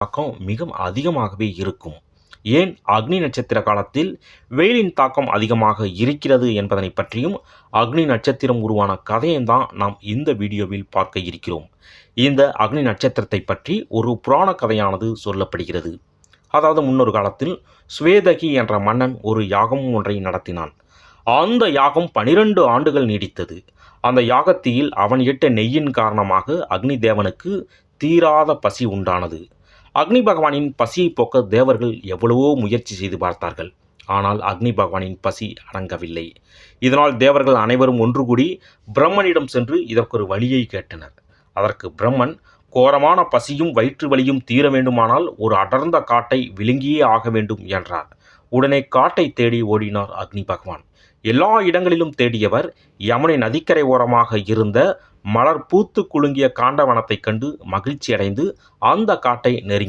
தாக்கம் மிக அதிகமாகவே இருக்கும். ஏன்? அக்னி நட்சத்திர காலத்தில் வெயிலின் தாக்கம் அதிகமாக இருக்கிறது என்பதனை பற்றியும் அக்னி நட்சத்திரம் உருவான கதையும் தான் நாம் இந்த வீடியோவில் பார்க்க இருக்கிறோம். இந்த அக்னி நட்சத்திரத்தை பற்றி ஒரு புராண கதையானது சொல்லப்படுகிறது. அதாவது முன்னொரு காலத்தில் ஸ்வேதகி என்ற மன்னன் ஒரு யாகம் ஒன்றை நடத்தினான். அந்த யாகம் பனிரெண்டு ஆண்டுகள் நீடித்தது. அந்த யாகத்தில் அவன் இட்ட நெய்யின் காரணமாக அக்னி தேவனுக்கு தீராத பசி உண்டானது. அக்னி பகவானின் பசியை போக்க தேவர்கள் எவ்வளவோ முயற்சி செய்து பார்த்தார்கள். ஆனால் அக்னி பகவானின் பசி அடங்கவில்லை. இதனால் தேவர்கள் அனைவரும் ஒன்று கூடி பிரம்மனிடம் சென்று இதற்கொரு வழியை கேட்டனர். அதற்கு பிரம்மன் கோரமான பசியும் வயிற்று வலியும் தீர வேண்டுமானால் ஒரு அடர்ந்த காட்டை விழுங்கியே ஆக வேண்டும் என்றார். உடனே காட்டை தேடி ஓடினார் அக்னி பகவான். எல்லா இடங்களிலும் தேடியவர் யமுனை நதிக்கரை ஓரமாக இருந்த மலர் பூத்து குலுங்கிய காண்டவனத்தைக் கண்டு மகிழ்ச்சி அடைந்து அந்த காட்டை நெருங்கி